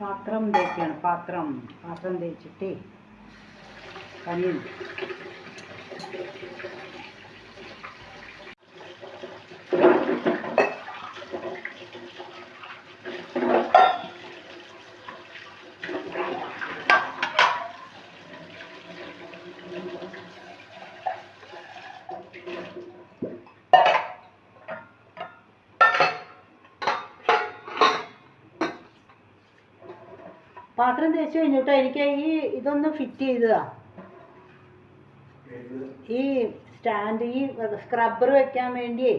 പാത്രം തേക്കാണ് പാത്രം പാത്രം തേച്ചിട്ടേ പണിയുണ്ട് പാത്രം തേച്ച് കഴിഞ്ഞിട്ടോ എനിക്ക് ഈ ഇതൊന്ന് ഫിറ്റ് ചെയ്തതാ. ഈ സ്റ്റാൻഡ് ഈ സ്ക്രബ്ബർ വെക്കാൻ വേണ്ടിയേ.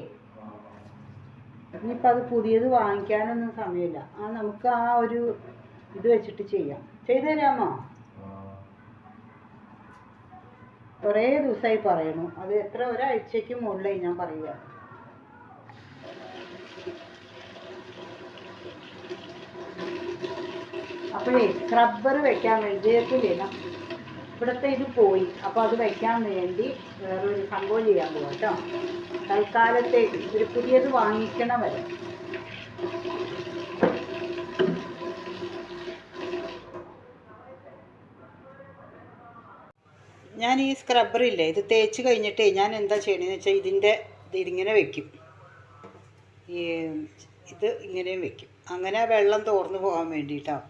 ഇനിയിപ്പോൾ അത് പുതിയത് വാങ്ങിക്കാനൊന്നും സമയമില്ല. ആ നമുക്ക് ആ ഒരു ഇത് വെച്ചിട്ട് ചെയ്യാം. ചെയ്തു തരാമോ? കുറേ ദിവസമായി പറയണു അത് എത്ര ഒരാഴ്ചയ്ക്ക് മുകളിലായി ഞാൻ പറയുക. അപ്പോഴേ സ്ക്രബ്ബർ വെക്കാൻ വേണ്ടി ഇതിലേക്ക് ഇവിടുത്തെ ഇത് പോയി. അപ്പോൾ അത് വയ്ക്കാൻ വേണ്ടി വേറൊരു സംഭവം ചെയ്യാൻ പോകാം കേട്ടോ തൽക്കാലത്തേക്ക് ഒരു പുതിയത് വാങ്ങിക്കണ വരെ. ഞാൻ ഈ സ്ക്രബ്ബർ ഇല്ലേ ഇത് തേച്ച് കഴിഞ്ഞിട്ടേ ഞാൻ എന്താ ചെയ്യണമെന്ന് വെച്ചാൽ ഇതിന്റെ ഇതിങ്ങനെ വെക്കും. ഈ ഇത് ഇങ്ങനെയും വെക്കും. അങ്ങനെ വെള്ളം തോർന്നു പോകാൻ വേണ്ടിയിട്ടാണ്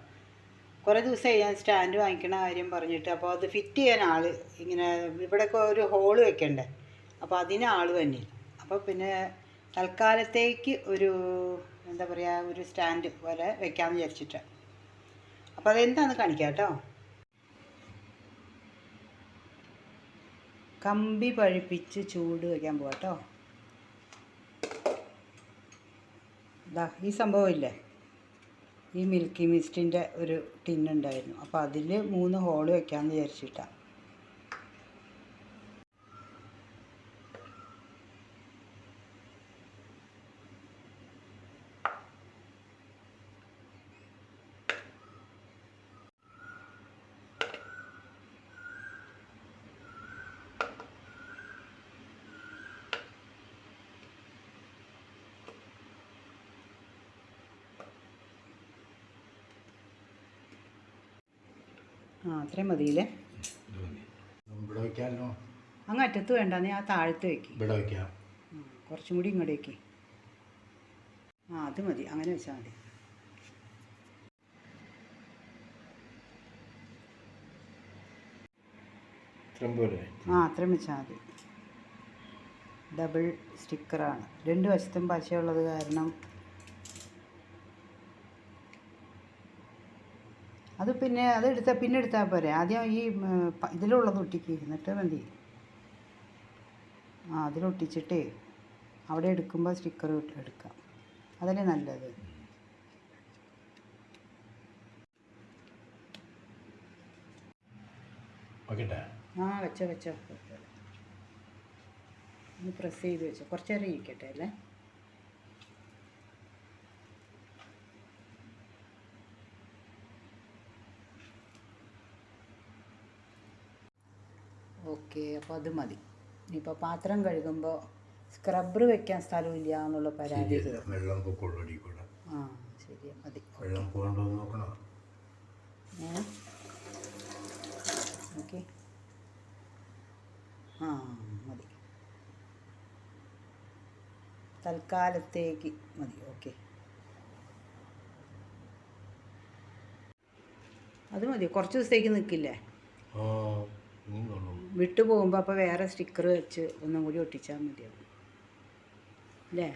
കുറേ ദിവസമായി ഞാൻ സ്റ്റാൻഡ് വാങ്ങിക്കണ കാര്യം പറഞ്ഞിട്ട് അപ്പോൾ അത് ഫിറ്റ് ചെയ്യാൻ ആൾ ഇങ്ങനെ ഇവിടെയൊക്കെ ഒരു ഹോൾ വെക്കണ്ടേ? അപ്പോൾ അതിന് ആൾ തന്നെ അപ്പോൾ പിന്നെ തൽക്കാലത്തേക്ക് ഒരു എന്താ പറയുക ഒരു സ്റ്റാൻഡ് പോലെ വെക്കാമെന്ന് വിചാരിച്ചിട്ടാണ്. അപ്പോൾ അതെന്താണെന്ന് കാണിക്കാം കേട്ടോ. കമ്പി പഴിപ്പിച്ച് ചൂട് വയ്ക്കാൻ പോവാം കേട്ടോ. ഈ സംഭവം ഇല്ലേ? ഈ മിൽക്കി മിസ്റ്റിന്റെ ഒരു ടിന്നുണ്ടായിരുന്നു അപ്പോൾ അതിൽ മൂന്ന് ഹോൾ വെക്കാമെന്ന് വിചാരിച്ചിട്ടാണ് ആ അത്രയും മതിയില്ലേ? ഇവിടെ വയ്ക്കാമല്ലോ അങ്ങ് അറ്റത്ത് വേണ്ട നീ ആ താഴത്ത് വെക്ക്. ഇവിടെ വയ്ക്കാം ആ, കുറച്ചും കൂടി ഇങ്ങോട്ട് വെക്കി. ആ അത് മതി അങ്ങനെ വെച്ചാൽ മതി. ആ അത്രയും വെച്ചാൽ മതി. ഡബിൾ സ്റ്റിക്കറാണ് രണ്ട് വശത്തും പശയുള്ളത് കാരണം അത് പിന്നെ അത് എടുത്താൽ പിന്നെ എടുത്താൽ പോരെ. ആദ്യം ഈ ഇതിലുള്ളത് ഒട്ടിക്ക് എന്നിട്ട് മതി. ആ അതിലൊട്ടിച്ചിട്ടേ അവിടെ എടുക്കുമ്പോൾ സ്റ്റിക്കർ എടുക്കാം. അതല്ലേ നല്ലത്. ആ വെച്ചോ വെച്ചോ. ഒന്ന് പ്രസ് ചെയ്ത് വെച്ചോ. കുറച്ചേരം ഇരിക്കട്ടെ അല്ലേ? ഓക്കെ അപ്പോൾ അത് മതി. ഇനിയിപ്പോൾ പാത്രം കഴുകുമ്പോൾ സ്ക്രബ്ബർ വെക്കാൻ സ്ഥലമില്ല എന്നുള്ള പരാതി. വെള്ളം ആ ശരി മതി. വെള്ളം നോക്കണം? ഓക്കെ ആ മതി. തൽക്കാലത്തേക്ക് മതി ഓക്കെ. അത് മതി കുറച്ച് ദിവസത്തേക്ക് നിൽക്കില്ലേ ആ വിട്ടു പോകുമ്പോൾ അപ്പോൾ വേറെ സ്റ്റിക്കർ വെച്ച് ഒന്നും കൂടി ഒട്ടിച്ചാൽ മതിയാവും. അല്ലേ